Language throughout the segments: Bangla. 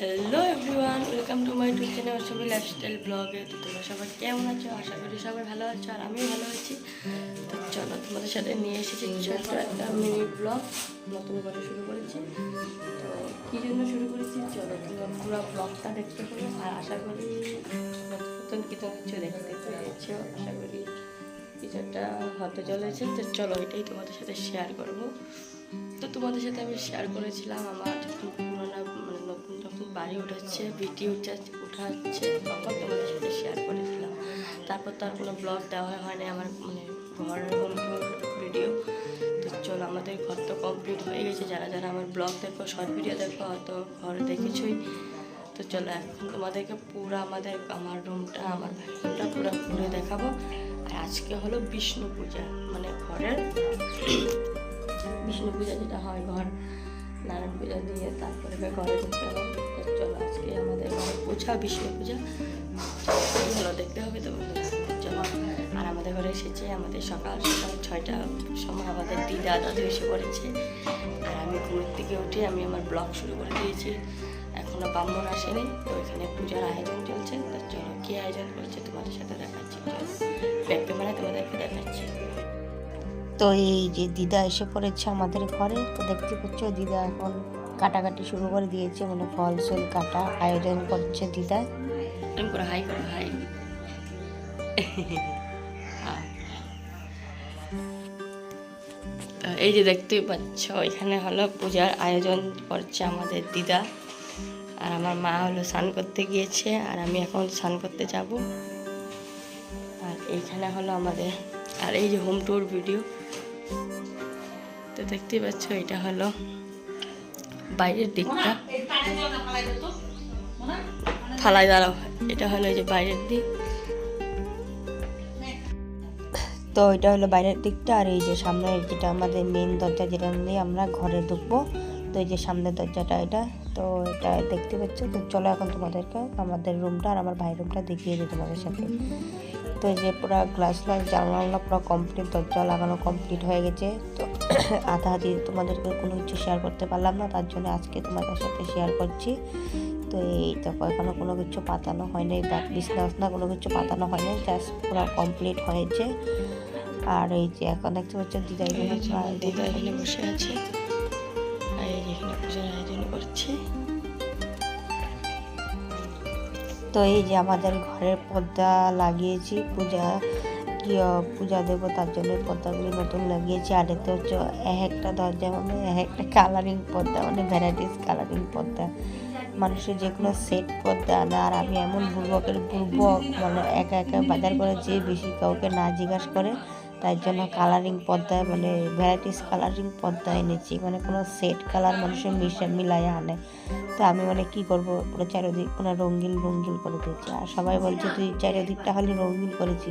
Hello everyone welcome to my to channel সবাই লাইফস্টাইল ব্লগে তো তোমরা সবাই কেমন আছো? আশা করি সবাই ভালো আছো আর আমিও ভালো আছি। তো চলো তোমাদের সাথে নিয়ে এসেছি ছোট্ট একটা মিনি ব্লগ নতুন করে শুরু করেছি। তো কী জন্য শুরু করেছি? চলো তোমরা পুরো ব্লগটা দেখতে পারো আর আশা করি নতুন কিছু কিছু দেখতে পেয়েছ। আশা করি কিছু একটা হতে চলেছে। তো চলো এটাই তোমাদের সাথে শেয়ার করব। তো তোমাদের সাথে আমি শেয়ার করেছিলাম আমার বাড়ি উঠাচ্ছে ভিডিও উঠাচ্ছে উঠাচ্ছে। তখন তোমাদের সাথে শেয়ার করেছিলাম। তারপর তো আর কোনো ব্লগ দেওয়া হয়নি, আমার মানে ঘরের ভিডিও তো চলো, আমাদের ঘর তো কমপ্লিট হয়ে গেছে। যারা যারা আমার ব্লগ দেখো শর্ট ভিডিও দেখো, হয়তো ঘর দেখেছই। তো চলো, এখন তোমাদেরকে পুরো আমাদের, আমার রুমটা আমার রুমটা পুরো ঘুরে দেখাবো। আর আজকে হলো বিষ্ণু পূজা মানে ঘরের বিষ্ণু পূজা যেটা হয়, ঘর, নারায়ণ পূজা দিয়ে তারপরে ঘরে ঢুকতে হবে। চলো আজকে আমাদের ঘরে পূজা, বিষ্ণু পূজা। হলো দেখতে হবে তো চলো, আর আমাদের ঘরে এসেছে আমাদের সকাল সকাল ছয়টা সময় আমাদের দিদা, দাদু এসে পড়েছে। আর আমি ঘুমের থেকে উঠে আমি আমার ব্লগ শুরু করে দিয়েছি। এখনও ব্রাহ্মণ আসেনি, তো এখানে পূজার আয়োজন চলছে। তো চলো, কী আয়োজন করছে তোমাদের সাথে দেখাচ্ছি। ব্যাক ক্যামেরা তোমাদেরকে দেখাচ্ছি। তো এই যে দিদা এসে পড়েছে আমাদের ঘরে, তো দেখতে পাচ্ছ দিদা এখন কাটাকাটি শুরু করে দিয়েছে মানে ফল সল কাটা আয়োজন করছে দিদা। হাই হাই এই যে দেখতেই পাচ্ছ, এখানে হলো পূজার আয়োজন করছে আমাদের দিদা। আর আমার মা হলো স্নান করতে গিয়েছে, আর আমি এখন স্নান করতে যাব। আর এইখানে হলো আমাদের, আর এই যে হোম ট্যুর ভিডিও তো দেখতেই পাচ্ছ, এটা হলো বাইরের দিকটা। ফালাই দাঁড়াও এটা হলো এই যে বাইরের দিক। তো এটা হলো বাইরের দিকটা আর এই যে সামনে যেটা আমাদের মেন দরজা যেটা দিয়ে আমরা ঘরে ঢুকবো তো এই যে সামনের দরজাটা এটা। তো এটা দেখতে পাচ্ছ? তো চলো এখন তোমাদেরকে আমাদের রুমটা আর আমার ভাইয়ের রুমটা দেখিয়ে দিই তোমাদের সাথে। তো এই যে পুরো গ্লাস গ্লাস জানলা পুরো কমপ্লিট দরজা লাগানো কমপ্লিট হয়ে গেছে। তো আধা আধি তোমাদেরকে কোনো কিছু শেয়ার করতে পারলাম না তার জন্য আজকে তোমাদের সাথে শেয়ার করছি। তো এই দেখো এখনও কোনো কিছু পাতানো হয়নি বা বিছনা বিছনা কোনো কিছু পাতানো হয়নি জাস্ট পুরো কমপ্লিট হয়েছে। আর এই যে এখন দেখতে পাচ্ছ দিদা এই এখানে যে আমার প্রায় দিদা এখানে বসে আছে। আর এই যে পূজার আয়োজন করছে। তো এই যে আমাদের ঘরের পর্দা লাগিয়েছি পূজা পূজা দেবো, তার জন্য পর্দাগুলি নতুন লাগিয়েছি। আর এতে হচ্ছে এক একটা দরজা মানে এক একটা কালারিং পর্দা মানে ভ্যারাইটিস কালারিং পর্দা। মানুষের যে কোনো সেট পর্দা না, আর আমি এমন বুর্বকের বুর্বক মানে একা একা বাজার করে যে বেশি কাউকে না জিজ্ঞাসা করে তার জন্য কালারিং পর্দায় মানে ভ্যারাইটিস কালারিং পর্দা এনেছি। মানে কোনো সেট কালার মানুষের মিশে মিলাই আনে। তো আমি মানে কি করব? পুরো চারিদিক, পুরো রঙিন রঙিন করে দিয়েছি। আর সবাই বলছে, তুই চারিদিকটা খালি রঙিন করেছি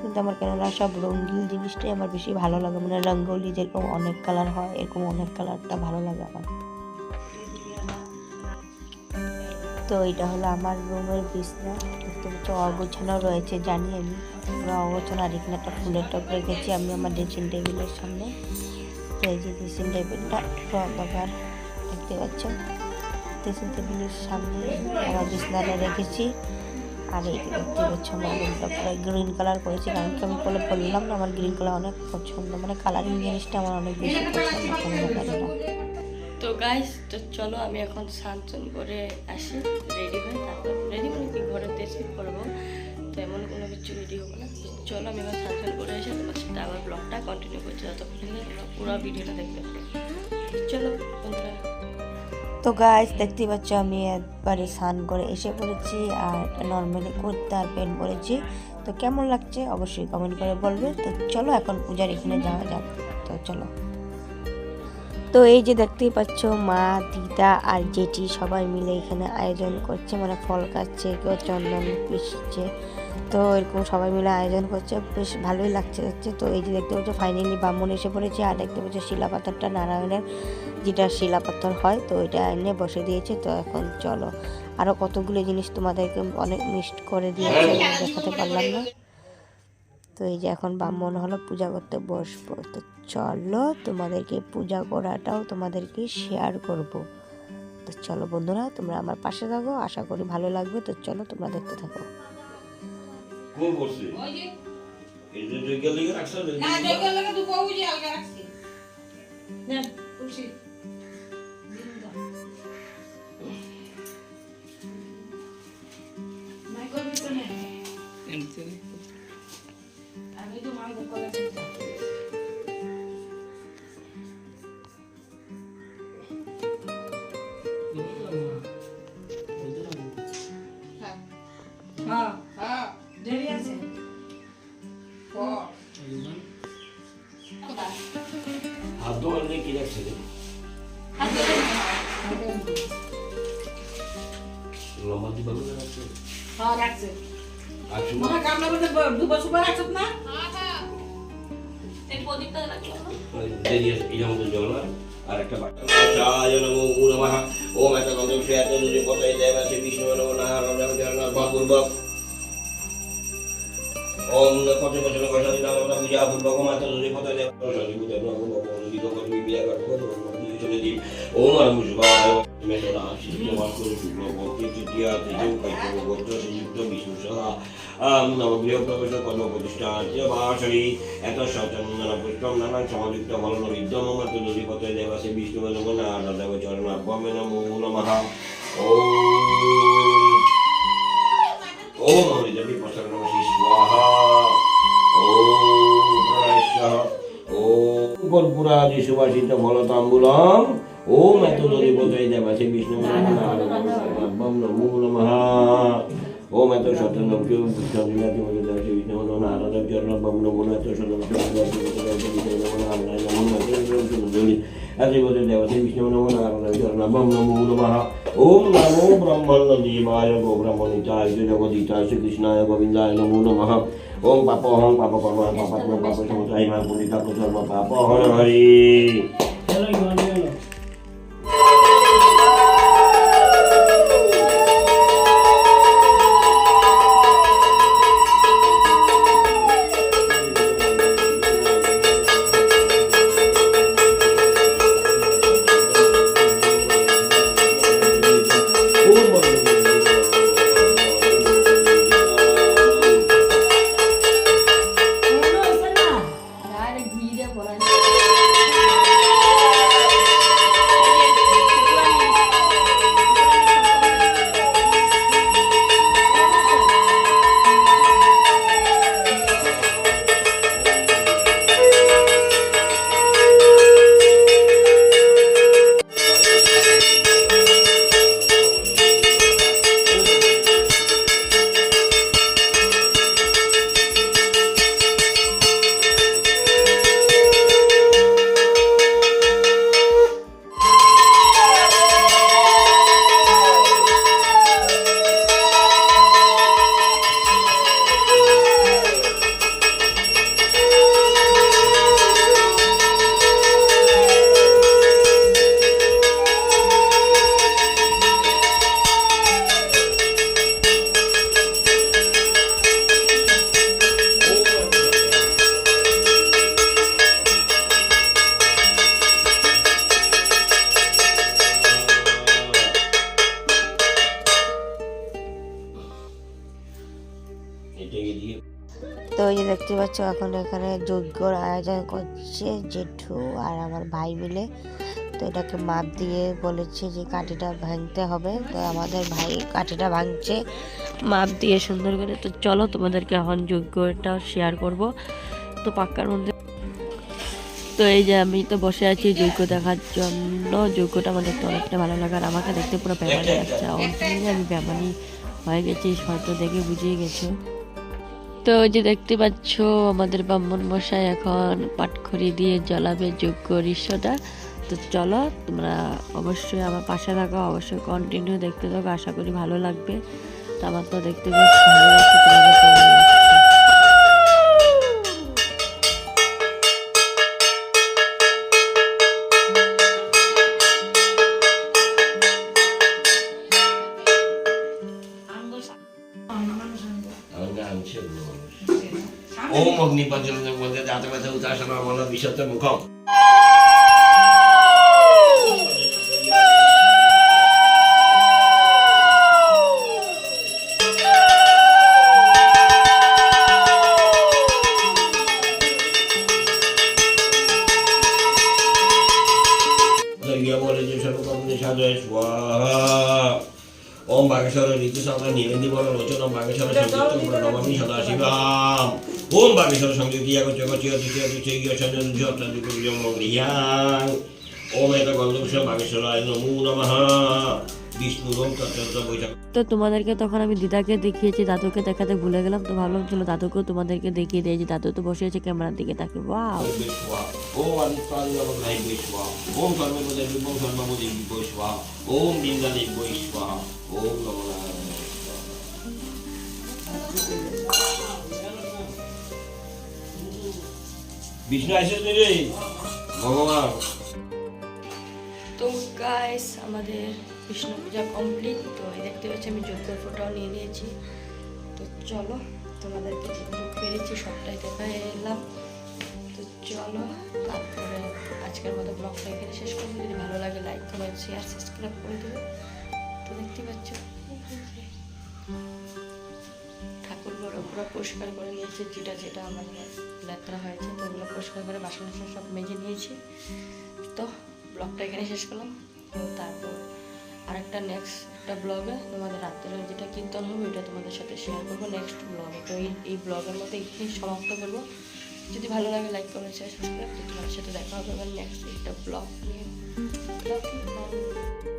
কিন্তু আমার কেননা সব রঙিন জিনিসটাই আমার বেশি ভালো লাগে। মানে রঙ্গোলি যেরকম অনেক কালার হয়, এরকম অনেক কালারটা ভালো লাগে আমার। তো এটা হলো আমার রুমের বিছনা। পাচ্ছ অগোছানো রয়েছে, জানি আমি। পুরো অগোছানো আর এখানে একটা ফুলের টপ রেখেছি, আমি আমার ড্রেসিং টেবিলের সামনে। তো এই যে ড্রেসিং টেবিলটা পুরো অন্ধকার দেখতে পাচ্ছ ড্রেসিং টেবিলের সামনে আমার বিছনাটা রেখেছি। আর এই দেখতে পাচ্ছ আমার রুমটা গ্রিন কালার করেছি, কারণ কি আমি বলে বললাম আমার গ্রিন কালার অনেক পছন্দ। মানে কালারিং জিনিসটা আমার অনেক বেশি পছন্দ জানি না। তো গাইস তো চলো আমি এখন স্নান করে আসি, রেডি হয়ে কিছু রেডি হব না। চলো আমি স্নান করে এসে তোমার আবার ব্লগটা কন্টিনিউ করছি যতক্ষণ পুরো ভিডিওটা দেখতে চলো তো গাছ দেখতে পাচ্ছ আমি একবারে স্নান করে এসে পড়েছি আর নর্মালি কুর্তা আর প্যান্ট পরেছি। তো কেমন লাগছে অবশ্যই কমেন্ট করে বলবে। তো চলো এখন পূজার এখানে যাওয়া যাক। তো চলো। তো এই যে দেখতেই পাচ্ছ মা, দিদা আর জেঠি সবাই মিলে এখানে আয়োজন করছে। মানে ফল কাটছে কেউ চন্দন পিসছে তো এরকম সবাই মিলে আয়োজন করছে, বেশ ভালোই লাগছে দেখছে তো এই যে দেখতে পাচ্ছ ফাইনালি ব্রাহ্মণ এসে পড়েছে, আর দেখতে পাচ্ছ শিলাপাথরটা নারায়ণের, যেটা শিলাপাথর হয়, তো এটা এনে বসে দিয়েছে। তো এখন চলো আরও কতগুলো জিনিস তোমাদেরকে অনেক মিস্ট করে দিয়েছে, দেখাতে পারলাম না। তো এই যে এখন ব্রাহ্মণ হলো, পূজা করতে বসবো। তো চলো, তোমাদেরকে পূজা করাটাও তোমাদেরকে শেয়ার করব। তো চলো বন্ধুরা, তোমরা আমার পাশে থাকো, আশা করি ভালো লাগবে। তো চলো, তোমরা দেখতে থাকো। কোন করছে? ওই যে এই যে জয়গাল লিগে রাখছো না জয়গাল লাগে তো কই যে আলগা রাখছি। মাইকল ভিতরে আমি তো মাংস কলা দেরি এটা মতো জল আর একটা বাটা চায় নমো নমঃ ওম এত দেব আছে বিষ্ণু নমো নমো কত বছর আমরা পূজা পূর্বক দেব নমো নমো দিন ওম আর মুজবায় মেতনা শিষ্য বাক্য শুক্ল ভক্তি তৃতীয়া তৃতীয় কৈতব গোত্র শ্রীযুক্ত বিষ্ণু সহা আম নম গৃহ প্রবেশ কর্ম প্রতিষ্ঠা বাসরি এত সচন্দন পুষ্পম নানান সমাযুক্ত ফলন বিদ্যম মত দধিপতে দেবাসে বিষ্ণু নারায়ণ দেব চরণ ভমে নমো নমঃ ওম হরিদেবী প্রসন্ন নমঃ স্বাহা ওম প্রণয়স্বাহা ওম কর্পূরাদি সুবাসিত ফলতাম্বুলম ওম এত দধিপতে দেবাসে বিষ্ণু নম নারায়ণ দেব চরণ নমো নমঃ ওম এত সতন কেউ পুষ্পম দিনাতি মধ্যে দেবাসে বিষ্ণু নম নারায়ণ দেব চরণ ভম নমো এত সতন আদিপতি দেবতে বিষ্ণু নমো নারায়ণ চরণ ভম নমো নমঃ ওম নমো ব্রহ্মণ্য দেবায় গো ব্রহ্মণিতায় জগদিতায় শ্রীকৃষ্ণায় গোবিন্দায় নমো নমঃ ওম পাপহং পাপকর্ম পাপাত্ম পাপ সমুদায় মা পুরিতা কুসর্ম পাপ হর তো এই যে দেখতে পাচ্ছ, এখন এখানে যজ্ঞর আয়োজন করছে জেঠু আর আমার ভাই মিলে। তো এটাকে মাপ দিয়ে বলেছে যে কাঠিটা ভাঙতে হবে। তো আমাদের ভাই কাঠিটা ভাঙছে। মাপ দিয়ে সুন্দর করে, তো চলো তোমাদেরকে এখন যজ্ঞটা শেয়ার করব। তো পাক্কার মধ্যে তো এই যে আমি তো বসে আছি যজ্ঞ দেখার জন্য। যজ্ঞটা আমার দেখতে অনেকটা ভালো লাগে আর আমাকে দেখতে পুরো ব্যামানি লাগছে। আমি ব্যামানি হয়ে গেছি, হয়তো দেখে বুঝিয়ে গেছো। তো ওই যে দেখতে পাচ্ছ, আমাদের ব্রাহ্মণ মশাই এখন পাটখড়ি দিয়ে জ্বলাবে যোগ্য দৃশ্যটা তো চলো, তোমরা অবশ্যই আমার পাশে থাকো, অবশ্যই কন্টিনিউ দেখতে থাকো, আশা করি ভালো লাগবে। তো আমার তো দেখতে বেশ ভালো লাগছে তোমাদের অগ্নিপঞ্চমের মধ্যে দাঁত ব্যথা উদাসনা মন বিশত মুখম। বাগেশ্বর ঋতু সাঁতরা নিবেন্দি বল রচন বাগেশ্বর সংযুক্ত প্রণমামি সদাশিবাম ওম বাগেশ্বর সংযুক্তি এক চক চিয় তৃতীয় তৃতীয় গিয় যুগ যম গৃহাং ওম এটা গন্ধভূষণ বাগেশ্বরায় নমো নমঃ। বিষ্ণু তত্ত্ব বৈশাখ। তো তোমাদেরকে তখন আমি দিদাকে দেখিয়েছি দাদুকে দেখাতে ভুলে গেলাম তো ভাবলাম চলো দাদুকেও তোমাদেরকে দেখিয়ে দিয়েছি দাদু তো বসে আছে ক্যামেরার দিকে তাকে। ওয়াও তো গাইস আমাদের কৃষ্ণ পূজা কমপ্লিট তো এই দেখতে পাচ্ছি আমি যজ্ঞের ফোটাও নিয়ে নিয়েছি। তো চলো, তোমাদেরকে যেগুলো পেরেছি, সবটাই দেখা এলাম। তো চলো, তারপরে আজকের মতো ব্লগটা এখানে শেষ করব। যদি ভালো লাগে লাইক কমেন্ট শেয়ার সাবস্ক্রাইব করে দেবে। তো দেখতে পাচ্ছ, ঠাকুর ঘর পুরো পরিষ্কার করে নিয়েছি, যেটা যেটা আমার লেত্রা হয়েছে, তো ওগুলো পরিষ্কার করে বাসন সব মেজে নিয়েছি। তো ব্লগটা এখানে শেষ করলাম। তো তারপর আরেকটা নেক্সট একটা ব্লগে তোমাদের রাত্রে যেটা কীর্তন হবে ওটা তোমাদের সাথে শেয়ার করব নেক্সট ব্লগে তো এই এই ব্লগের মধ্যে এখানেই সমাপ্ত করব। যদি ভালো লাগে লাইক কমেন্ট শেয়ার সাবস্ক্রাইব তোমাদের সাথে দেখা হবে নেক্সট একটা ব্লগ নিয়ে.